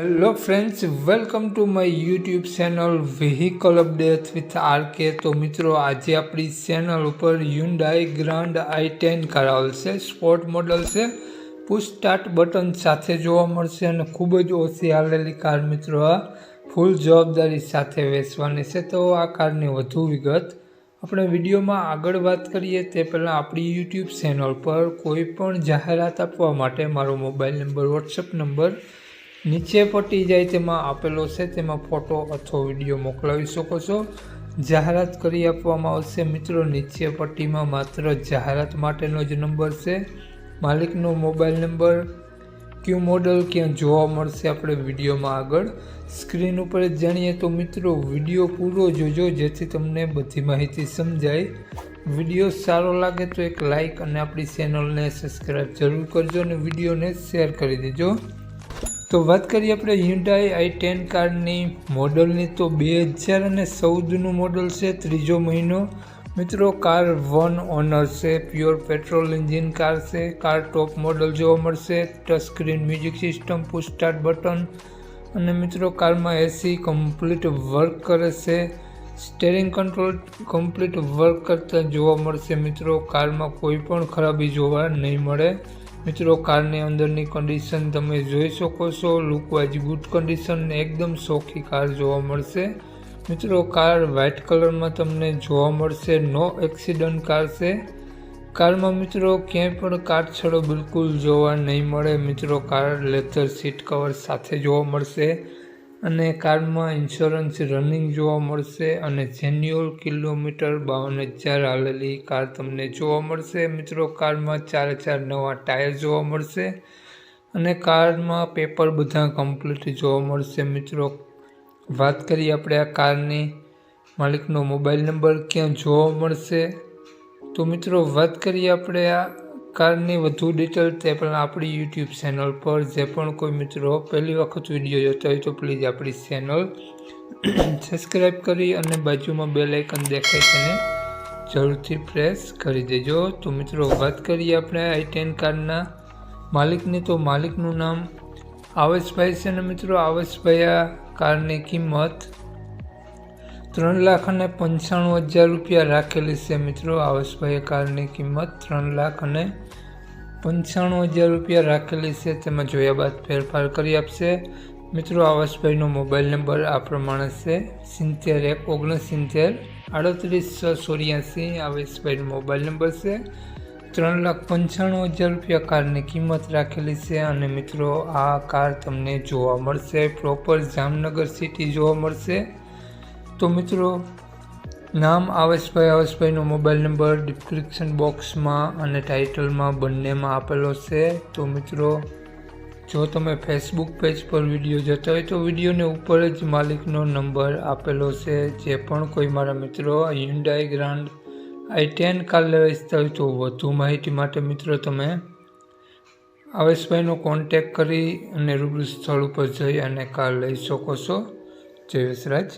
Hello friends welcome to my YouTube channel vehicle update with R K તો મિત્રો, આજે આપણી ચેનલ ઉપર Hyundai Grand i ten car આવશે સ્પોર્ટ મોડલ છે. પુશ સ્ટાર્ટ બટન સાથે જોવા મળશે અને ખૂબ જ ઓછી હાલેલી કાર મિત્રો આ ફૂલ જવાબદારી સાથે વેચવાની છે, તો આ કારની વધુ વિગત. આપણે વિડીયોમાં આગળ વાત કરીએ, તે પહેલાં આપણી યુટ્યુબ ચેનલ પર કોઈ પણ જાહેરાત આપવા માટે મારો મોબાઈલ નંબર વોટ્સઅપ નંબર નીચે પટ્ટી જાય તેમાં આપેલો છે, તેમાં ફોટો અથવા વીડિયો મોકલાવી શકો છો. જાહેરાત કરી આપવામાં આવશે. મિત્રો, નીચે પટ્ટીમાં માત્ર જાહેરાત માટેનો જ નંબર છે. માલિકનો મોબાઈલ નંબર, ક્યુ મોડલ ક્યાં જોવા મળશે આપણે વિડીયોમાં આગળ. સ્ક્રીન ઉપર જાણીએ તો મિત્રો, વીડિયો પૂરો જોજો જેથી તમને બધી માહિતી સમજાય. વીડિયો સારો લાગે તો એક લાઇક અને આપણી ચેનલને સબસ્ક્રાઈબ જરૂર કરજો અને વિડીયોને શેર કરી દેજો. તો વાત કરીએ આપણે હ્યુન્ડાઈ આઈ ટેન કારની મોડલની તો બે હજાર અને ચૌદનું મોડલ છે, ત્રીજો મહિનો. મિત્રો કાર વન ઓનર છે પ્યોર પેટ્રોલ એન્જિન કાર છે કાર ટોપ મોડલ જોવા મળશે touch music system push start button અને મિત્રો, કારમાં એસી કમ્પ્લીટ વર્ક કરે છે. સ્ટેરિંગ કંટ્રોલ કમ્પ્લીટ વર્ક કરતા જોવા મળશે મિત્રો, કારમાં કોઈ પણ ખરાબી જોવા નહીં મળે. મિત્રો, કારની અંદરની કન્ડિશન તમે જોઈ શકો છો. લુકવાઇઝ ગુડ કન્ડિશન એકદમ સોખી કાર જોવા મળશે. મિત્રો, કાર વ્હાઇટ કલરમાં તમને જોવા મળશે. નો એક્સિડન્ટ કાર છે. કારમાં મિત્રો, ક્યાંય પણ કાટછડો બિલકુલ જોવા નહીં મળે. મિત્રો, કાર લેધર સીટ કવર સાથે જોવા મળશે. અને કારમાં ઇન્સ્યોરન્સ રનિંગ જોવા મળશે અને જેન્યુઅલ કિલોમીટર બાવન હજાર હાલેલી કાર તમને જોવા મળશે. મિત્રો, કારમાં ચાર ચાર નવા ટાયર જોવા મળશે અને કારમાં પેપર બધા કમ્પ્લીટ જોવા મળશે. મિત્રો, વાત કરીએ આપણે આ કારની માલિકનો મોબાઈલ નંબર ક્યાં જોવા મળશે? તો મિત્રો, વાત કરીએ આપણે આ કારની વધુ ડિટેલ તે પણ આપણી યુટ્યુબ ચેનલ પર. જે પણ કોઈ મિત્રો પહેલી વખત વીડિયો જોતા હોય તો પ્લીઝ આપણી ચેનલ સબસ્ક્રાઈબ કરી અને બાજુમાં બે લાઇકન દેખાય તેને જરૂરથી પ્રેસ કરી દેજો. તો મિત્રો, વાત કરીએ આપણે આઈ ટેન કારના માલિકની. તો માલિકનું નામ આવશભાઈ છે ને મિત્રો? આવેશભાઈ, આ કારની કિંમત ત્રણ લાખ અને પંચાણું હજાર રૂપિયા રાખેલી છે મિત્રો. આવશભાઈએ કારની કિંમત ત્રણ લાખ અને પંચાણું હજાર રૂપિયા રાખેલી છે. તેમાં જોયા બાદ ફેરફાર કરી આપશે. મિત્રો, આવશભાઈનો મોબાઈલ નંબર આ પ્રમાણે છે. સિત્તેર એક ઓગણસિત્તેર આડત્રીસ છ ચોર્યાસી. આવેશભાઈનો મોબાઈલ નંબર છે. ત્રણ લાખ પંચાણું હજાર રૂપિયા કારની કિંમત રાખેલી છે અને મિત્રો, આ કાર તમને જોવા મળશે. પ્રોપર જામનગર સિટી જોવા મળશે. તો મિત્રો, નામ આવેશભાઈ આવેશભાઈનો મોબાઈલ નંબર ડિસ્ક્રિપ્શન બોક્સમાં અને ટાઇટલમાં બંનેમાં આપેલો છે. તો મિત્રો, જો તમે ફેસબુક પેજ પર વીડિયો જોતા હોય તો વિડીયોને ઉપર જ માલિકનો નંબર આપેલો છે. જે પણ કોઈ મારા મિત્રો Hyundai Grand i ten car લેવા ઇચ્છતા હોય તો વધુ માહિતી માટે મિત્રો તમે આવેશભાઈનો કોન્ટેક કરી અને રૂબરૂ સ્થળ ઉપર જઈ અને કાર લઈ શકો છો. જય વિસરાજ.